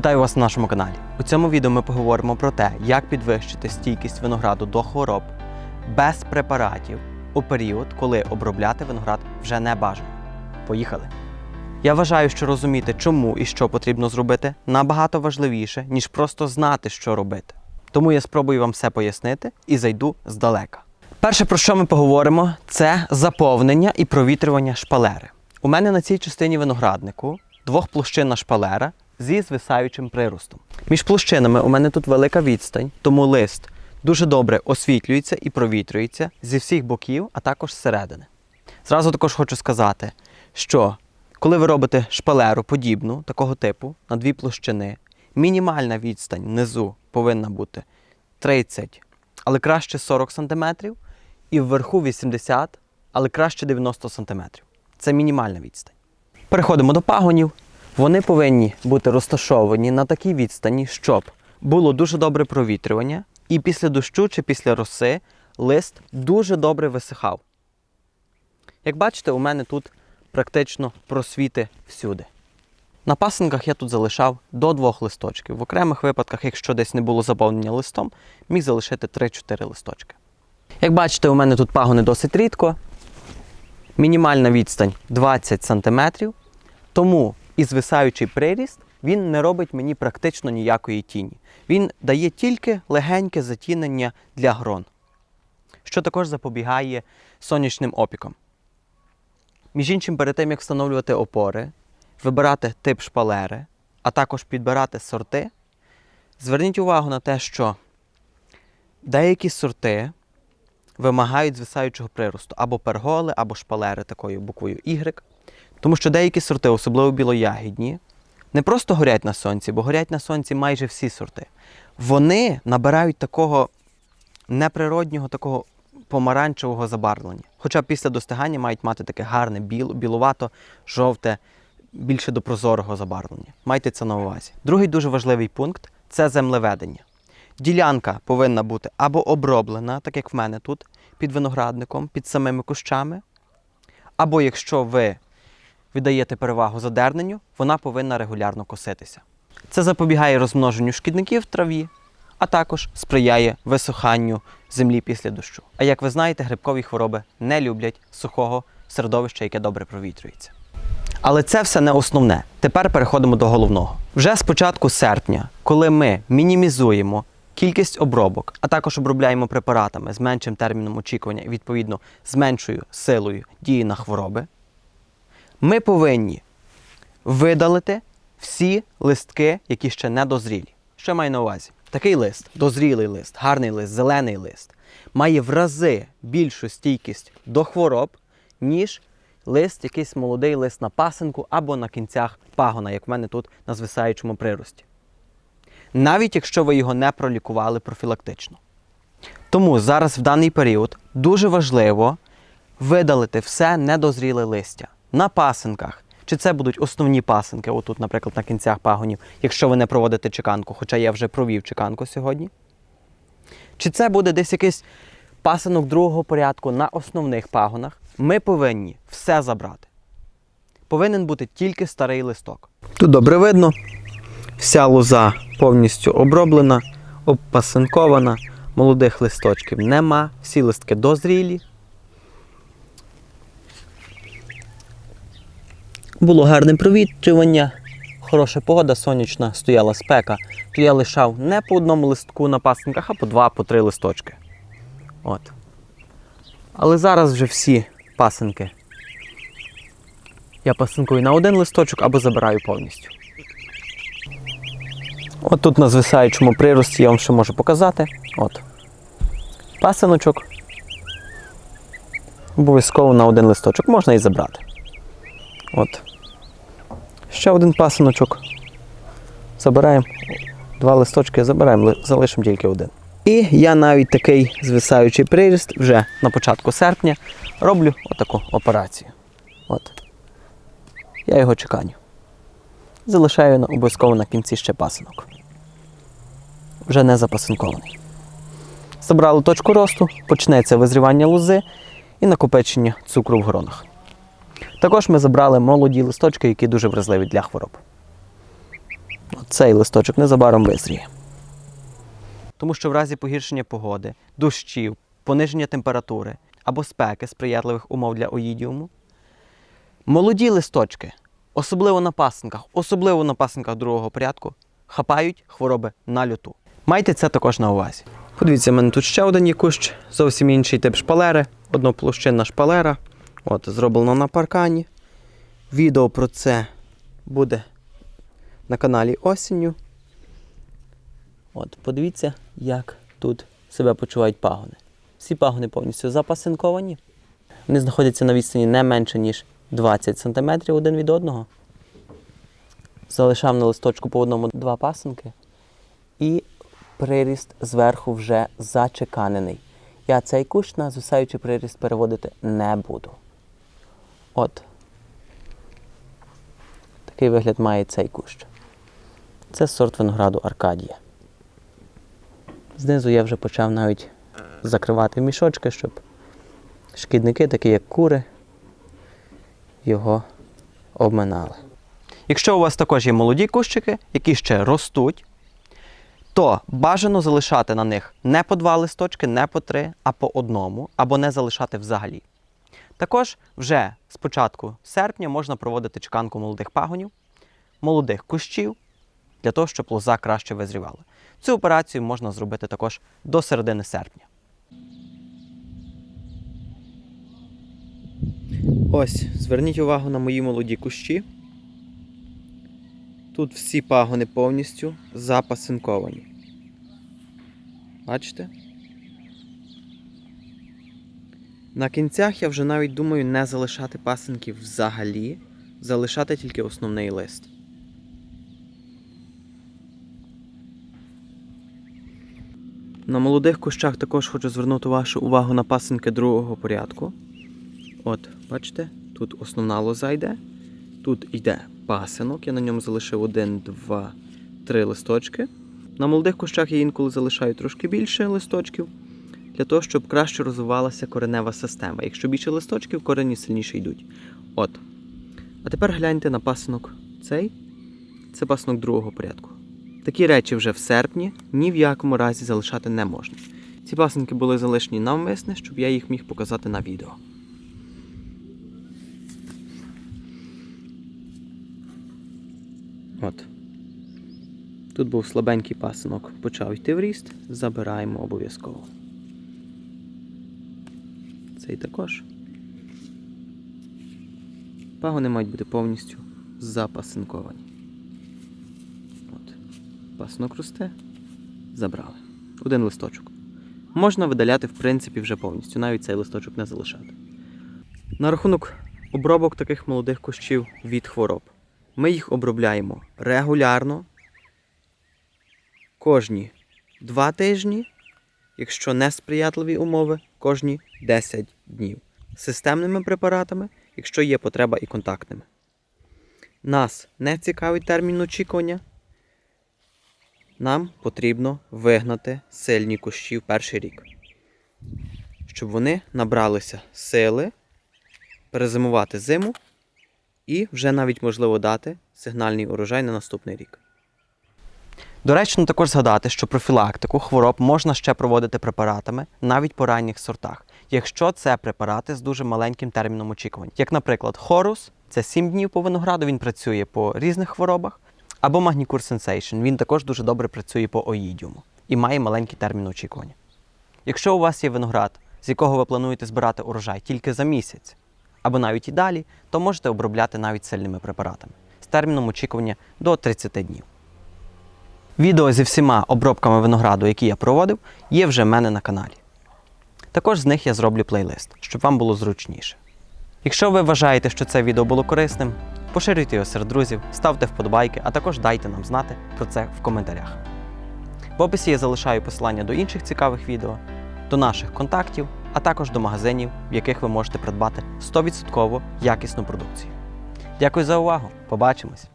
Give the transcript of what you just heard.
Вітаю вас на нашому каналі. У цьому відео ми поговоримо про те, як підвищити стійкість винограду до хвороб без препаратів у період, коли обробляти виноград вже не бажано. Поїхали! Я вважаю, що розуміти, чому і що потрібно зробити, набагато важливіше, ніж просто знати, що робити. Тому я спробую вам все пояснити і зайду здалека. Перше, про що ми поговоримо, це заповнення і провітрювання шпалери. У мене на цій частині винограднику двохплощинна шпалера зі звисаючим приростом. Між площинами у мене тут велика відстань, тому лист дуже добре освітлюється і провітрюється зі всіх боків, а також зсередини. Зразу також хочу сказати, що коли ви робите шпалеру подібну такого типу на дві площини, мінімальна відстань внизу повинна бути 30, але краще 40 см, і вверху 80, але краще 90 см. Це мінімальна відстань. Переходимо до пагонів. Вони повинні бути розташовані на такій відстані, щоб було дуже добре провітрювання, і після дощу чи після роси лист дуже добре висихав. Як бачите, у мене тут практично просвіти всюди. На пасинках я тут залишав до двох листочків. В окремих випадках, якщо десь не було заповнення листом, міг залишити 3-4 листочки. Як бачите, у мене тут пагони досить рідко. Мінімальна відстань 20 см, тому і звисаючий приріст він не робить мені практично ніякої тіні. Він дає тільки легеньке затінення для грон, що також запобігає сонячним опікам. Між іншим, перед тим, як встановлювати опори, вибирати тип шпалери, а також підбирати сорти, зверніть увагу на те, що деякі сорти вимагають звисаючого приросту або перголи, або шпалери такою буквою Y. Тому що деякі сорти, особливо білоягідні, не просто горять на сонці, бо горять на сонці майже всі сорти. Вони набирають такого неприроднього, такого помаранчевого забарвлення. Хоча після достигання мають мати таке гарне, біл, білувато, жовте, більше до прозорого забарвлення. Майте це на увазі. Другий дуже важливий пункт це землеведення. Ділянка повинна бути або оброблена, так як в мене тут, під виноградником, під самими кущами, або якщо ви віддаєте перевагу задерненню, вона повинна регулярно коситися. Це запобігає розмноженню шкідників в траві, а також сприяє висоханню землі після дощу. А як ви знаєте, грибкові хвороби не люблять сухого середовища, яке добре провітрюється. Але це все не основне. Тепер переходимо до головного. Вже з початку серпня, коли ми мінімізуємо кількість обробок, а також обробляємо препаратами з меншим терміном очікування і відповідно з меншою силою дії на хвороби, ми повинні видалити всі листки, які ще не дозрілі. Що маю на увазі? Такий лист, дозрілий лист, гарний лист, зелений лист, має в рази більшу стійкість до хвороб, ніж лист, якийсь молодий лист на пасинку або на кінцях пагона, як в мене тут на звисаючому прирості. Навіть якщо ви його не пролікували профілактично. Тому зараз в даний період дуже важливо видалити все недозріле листя на пасинках. Чи це будуть основні пасинки, отут, наприклад, на кінцях пагонів, якщо ви не проводите чеканку, хоча я вже провів чеканку сьогодні. Чи це буде десь якийсь пасинок другого порядку на основних пагонах, ми повинні все забрати. Повинен бути тільки старий листок. Тут добре видно, вся лоза повністю оброблена, обпасинкована, молодих листочків нема, всі листки дозрілі. Було гарне провітрювання, хороша погода, сонячна, стояла спека, то я лишав не по одному листку на пасинках, а по два, по три листочки. От. Але зараз вже всі пасинки. Я пасинкую на один листочок або забираю повністю. От тут на звисаючому прирості я вам ще можу показати. От. Пасиночок. Обов'язково на один листочок можна і забрати. От. Ще один пасиночок. Забираємо. Два листочки забираємо, залишимо тільки один. І я навіть такий звисаючий приріст вже на початку серпня роблю отаку операцію. От. Я його чеканю. Залишаю на- обов'язково на кінці ще пасинок. Вже не запасинкований. Забрали точку росту, почнеться визрівання лози і накопичення цукру в гронах. Також ми забрали молоді листочки, які дуже вразливі для хвороб. Цей листочок незабаром визріє. Тому що в разі погіршення погоди, дощів, пониження температури або спеки сприятливих умов для оїдіуму, молоді листочки, особливо на пасинках, особливо на пасинках другого порядку, хапають хвороби на люту. Майте це також на увазі. Подивіться, в мене тут ще один є кущ, зовсім інший тип шпалери, одноплощинна шпалера. От, зроблено на паркані. Відео про це буде на каналі осінню. От, подивіться, як тут себе почувають пагони. Всі пагони повністю запасинковані. Вони знаходяться на відстані не менше, ніж 20 см один від одного. Залишав на листочку по одному два пасинки. І приріст зверху вже зачеканений. Я цей кущ на звисаючий приріст переводити не буду. От. Такий вигляд має цей кущ. Це сорт винограду Аркадія. Знизу я вже почав навіть закривати мішочки, щоб шкідники, такі як кури, його обминали. Якщо у вас також є молоді кущики, які ще ростуть, то бажано залишати на них не по два листочки, не по три, а по одному, або не залишати взагалі. Також вже з початку серпня можна проводити чеканку молодих пагонів, молодих кущів, для того, щоб лоза краще визрівала. Цю операцію можна зробити також до середини серпня. Ось, зверніть увагу на мої молоді кущі. Тут всі пагони повністю запасинковані. Бачите? На кінцях я вже навіть думаю не залишати пасинків взагалі, залишати тільки основний лист. На молодих кущах також хочу звернути вашу увагу на пасинки другого порядку. От, бачите, тут основна лоза йде, тут йде пасинок, я на ньому залишив один, два, три листочки. На молодих кущах я інколи залишаю трошки більше листочків, для того, щоб краще розвивалася коренева система. Якщо більше листочків, корені сильніше йдуть. От. А тепер гляньте на пасинок цей. Це пасинок другого порядку. Такі речі вже в серпні ні в якому разі залишати не можна. Ці пасинки були залишені навмисне, щоб я їх міг показати на відео. От. Тут був слабенький пасинок, почав йти в ріст, забираємо обов'язково. Цей також. Пагони мають бути повністю запасинковані. От. Пасинок росте, забрали. Один листочок. Можна видаляти, в принципі, вже повністю, навіть цей листочок не залишати. На рахунок обробок таких молодих кущів від хвороб. Ми їх обробляємо регулярно, кожні 2 тижні, якщо не сприятливі умови, кожні 10 днів. Системними препаратами, якщо є потреба і контактними. Нас не цікавить термін очікування. Нам потрібно вигнати сильні кущі в перший рік, щоб вони набралися сили, перезимувати зиму і вже навіть можливо дати сигнальний урожай на наступний рік. Доречно також згадати, що профілактику хвороб можна ще проводити препаратами навіть по ранніх сортах, якщо це препарати з дуже маленьким терміном очікування. Як, наприклад, хорус це 7 днів по винограду, він працює по різних хворобах, або Магнікур Sensation, він також дуже добре працює по оїдіуму і має маленький термін очікування. Якщо у вас є виноград, з якого ви плануєте збирати урожай тільки за місяць, або навіть і далі, то можете обробляти навіть сильними препаратами з терміном очікування до 30 днів. Відео зі всіма обробками винограду, які я проводив, є вже в мене на каналі. Також з них я зроблю плейлист, щоб вам було зручніше. Якщо ви вважаєте, що це відео було корисним, поширюйте його серед друзів, ставте вподобайки, а також дайте нам знати про це в коментарях. В описі я залишаю посилання до інших цікавих відео, до наших контактів, а також до магазинів, в яких ви можете придбати 100% якісну продукцію. Дякую за увагу! Побачимось!